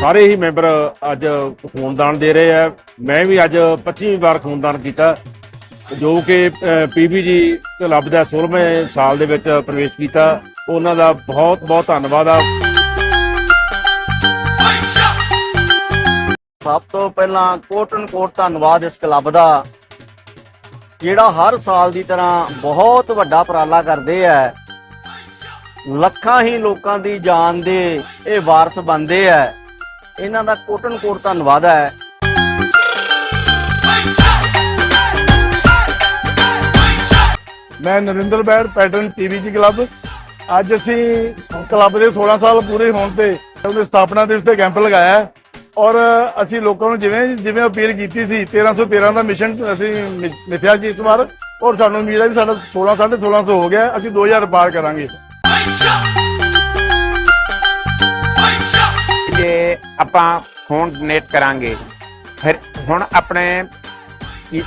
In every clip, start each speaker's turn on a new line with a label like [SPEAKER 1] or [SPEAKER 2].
[SPEAKER 1] ਸਾਰੇ ਹੀ ਮੈਂਬਰ ਅੱਜ ਖੂਨਦਾਨ ਦੇ ਰਹੇ ਆ। ਮੈਂ ਵੀ ਅੱਜ 25ਵੀਂ ਵਾਰ ਖੂਨਦਾਨ ਕੀਤਾ, ਜੋ ਕਿ ਪੀਬੀਜੀ ਕਲੱਬ ਦਾ 16ਵੇਂ ਸਾਲ ਦੇ ਵਿੱਚ ਪ੍ਰਵੇਸ਼ ਕੀਤਾ। ਉਹਨਾਂ ਦਾ ਬਹੁਤ ਬਹੁਤ ਧੰਨਵਾਦ ਆ।
[SPEAKER 2] ਸਭ ਤੋਂ ਪਹਿਲਾਂ ਕੋਟਨ ਕੋਟ ਧੰਨਵਾਦ ਇਸ ਕਲੱਬ ਦਾ, ਜਿਹੜਾ ਹਰ ਸਾਲ ਦੀ ਤਰ੍ਹਾਂ ਬਹੁਤ ਵੱਡਾ ਉਪਰਾਲਾ ਕਰਦੇ ਆ। ਲੱਖਾਂ ਹੀ ਲੋਕਾਂ ਦੀ ਜਾਨ ਦੇ ਇਹ ਵਾਰਸ ਬਣਦੇ ਆ। ਇਹਨਾਂ ਦਾ ਕੋਟਨ ਕੋਟ ਧੰਨਵਾਦ ਹੈ।
[SPEAKER 3] ਮੈਂ Narinder Bair, patron PVG club. ਅੱਜ ਅਸੀਂ ਕਲੱਬ ਦੇ 16 ਸਾਲ ਪੂਰੇ ਹੋਣ ਤੇ ਉਹਦੇ ਸਥਾਪਨਾ ਦਿਵਸ ਤੇ ਕੈਂਪ ਲਗਾਇਆ ਔਰ ਅਸੀਂ ਲੋਕਾਂ ਨੂੰ ਜਿਵੇਂ ਜਿਵੇਂ ਅਪੀਲ ਕੀਤੀ ਸੀ 1313 ਦਾ ਮਿਸ਼ਨ ਅਸੀਂ ਮਿ- ਮਿਥਿਆ ਜੀ ਇਸ ਵਾਰ। ਔਰ ਸਾਨੂੰ ਉਮੀਦ ਹੈ ਵੀ ਸਾਡਾ 16 1650 ਹੋ ਗਿਆ ਹੈ। ਅਸੀਂ 2000 ਪਾਰ ਕਰਾਂਗੇ।
[SPEAKER 4] ਜੇ ਆਪਾਂ ਖੂਨ ਡੋਨੇਟ ਕਰਾਂਗੇ, ਫਿਰ ਹੁਣ ਆਪਣੇ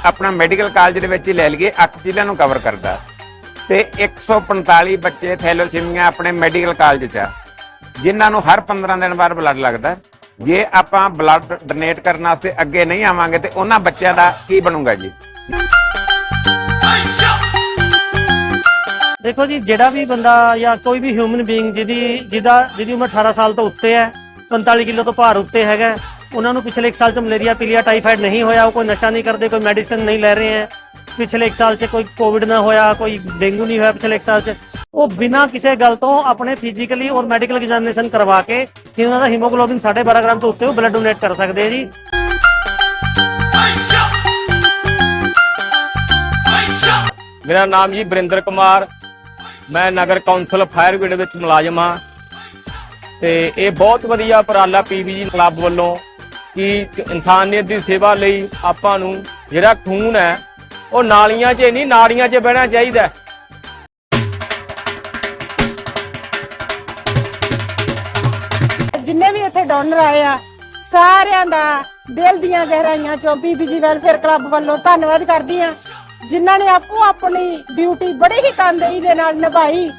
[SPEAKER 4] ਆਪਣਾ ਮੈਡੀਕਲ ਕਾਲਜ ਦੇ ਵਿੱਚ ਹੀ ਲੈ ਲਈਏ 8 ਜ਼ਿਲ੍ਹਿਆਂ ਨੂੰ ਕਵਰ ਕਰਦਾ। ਤੇ 145 ਬੱਚੇ ਥੈਲੋਸੀਮੀਆ ਆਪਣੇ ਮੈਡੀਕਲ ਕਾਲਜ 'ਚ ਆ, ਜਿਨ੍ਹਾਂ ਨੂੰ ਹਰ 15 ਦਿਨ ਬਾਅਦ ਬਲੱਡ ਲੱਗਦਾ। ਜੇ ਆਪਾਂ ਬਲੱਡ ਡੋਨੇਟ ਕਰਨ ਵਾਸਤੇ ਅੱਗੇ ਨਹੀਂ ਆਵਾਂਗੇ, ਤੇ ਉਹਨਾਂ ਬੱਚਿਆਂ ਦਾ ਕੀ ਬਣੂਗਾ ਜੀ?
[SPEAKER 5] ਦੇਖੋ ਜੀ, ਜਿਹੜਾ ਵੀ ਬੰਦਾ ਜਾਂ ਕੋਈ ਵੀ ਹਿਊਮਨ ਬੀਇੰਗ ਜਿਹਦੀ ਜਿਹਦਾ ਜਿਹਦੀ ਉਮਰ 18 ਸਾਲ ਤੋਂ ਉੱਤੇ ਹੈ 45 ਕਿਲੋ ਤੋਂ ਭਾਰ ਉੱਤੇ ਹੈਗਾ। ਉਹਨਾਂ ਨੂੰ ਪਿਛਲੇ 1 ਸਾਲ ਚ ਮਲੇਰੀਆ, ਪੀਲੀਆ, ਟਾਈਫਾਇਡ ਨਹੀਂ ਹੋਇਆ, ਉਹ ਕੋਈ ਨਸ਼ਾ ਨਹੀਂ ਕਰਦੇ, ਕੋਈ ਮੈਡੀਸਿਨ ਨਹੀਂ ਲੈ ਰਹੇ ਹੈ। ਪਿਛਲੇ 1 ਸਾਲ ਚ ਕੋਈ ਕੋਵਿਡ ਨਾ ਹੋਇਆ, ਕੋਈ ਡੇਂਗੂ ਨਹੀਂ ਹੋਇਆ ਪਿਛਲੇ 1 ਸਾਲ ਚ। ਉਹ ਬਿਨਾਂ ਕਿਸੇ ਗੱਲ ਤੋਂ ਆਪਣੇ ਫਿਜ਼ੀਕਲੀ ਔਰ ਮੈਡੀਕਲ ਐਗਜ਼ਾਮੀਨੇਸ਼ਨ ਕਰਵਾ ਕੇ ਕਿ ਉਹਨਾਂ ਦਾ ਹੀਮੋਗਲੋਬਿਨ 12.5 ਗ੍ਰਾਮ ਤੋਂ ਉੱਤੇ ਉਹ ਬਲੱਡ ਡੋਨੇਟ ਕਰ ਸਕਦੇ ਆ ਜੀ।
[SPEAKER 6] ਮੇਰਾ ਨਾਮ ਜੀ ਬਰਿੰਦਰ ਕੁਮਾਰ। ਮੈਂ ਨਗਰ ਕੌਂਸਲ ਫਾਇਰ ਬ੍ਰਿਗੇਡ ਵਿੱਚ ਮੁਲਾਜ਼ਮ ਹਾਂ। ਤੇ ਇਹ ਬਹੁਤ ਵਧੀਆ ਉਪਰਾਲਾ ਪੀਬੀਜੀ ਕਲੱਬ ਵੱਲੋਂ ਕਿ ਇਨਸਾਨੀਅਤ ਦੀ ਸੇਵਾ ਲਈ ਆਪਾਂ ਨੂੰ ਜਿਹੜਾ ਖੂਨ ਹੈ, ਉਹ ਨਾਲੀਆਂ 'ਚ ਨਹੀਂ, ਨਾੜੀਆਂ 'ਚ ਬਹਿਣਾ ਚਾਹੀਦਾ।
[SPEAKER 7] ਜਿੰਨੇ ਵੀ ਇੱਥੇ ਡੋਨਰ ਆਏ ਆ, ਸਾਰਿਆਂ ਦਾ ਦਿਲ ਦੀਆਂ ਗਹਿਰਾਈਆਂ ਚੋਂ ਬੀਬੀਜੀ ਵੈਲਫੇਅਰ ਕਲੱਬ ਵੱਲੋਂ ਧੰਨਵਾਦ ਕਰਦੀ ਆ ਜਿਨ੍ਹਾਂ ਨੇ ਆਪੋ ਆਪਣੀ ਡਿਊਟੀ ਬੜੇ ਹੀ ਤਨਦੇਹੀ ਦੇ ਨਾਲ ਨਿਭਾਈ।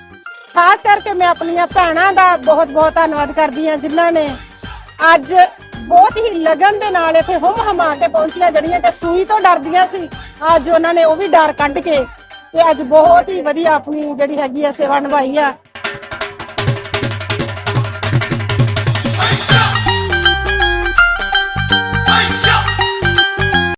[SPEAKER 7] ਖਾਸ ਕਰਕੇ ਮੈਂ ਆਪਣੀਆਂ ਭੈਣਾਂ ਦਾ ਬਹੁਤ ਬਹੁਤ ਧੰਨਵਾਦ ਕਰਦੀ ਹਾਂ ਜਿਨ੍ਹਾਂ ਨੇ ਅੱਜ ਬਹੁਤ ਹੀ ਲਗਨ ਦੇ ਨਾਲ ਇੱਥੇ ਹੁਮ ਹਮਾ ਕੇ ਪਹੁੰਚੀਆਂ, ਜਿਹੜੀਆਂ ਕਿ ਸੂਈ ਤੋਂ ਡਰਦੀਆਂ ਸੀ। ਅੱਜ ਉਹਨਾਂ ਨੇ ਉਹ ਵੀ ਡਰ ਕੱਢ ਕੇ ਤੇ ਅੱਜ ਬਹੁਤ ਹੀ ਵਧੀਆ ਆਪਣੀ ਜਿਹੜੀ ਹੈਗੀ ਆ ਸੇਵਾ ਨਿਭਾਈ ਆ।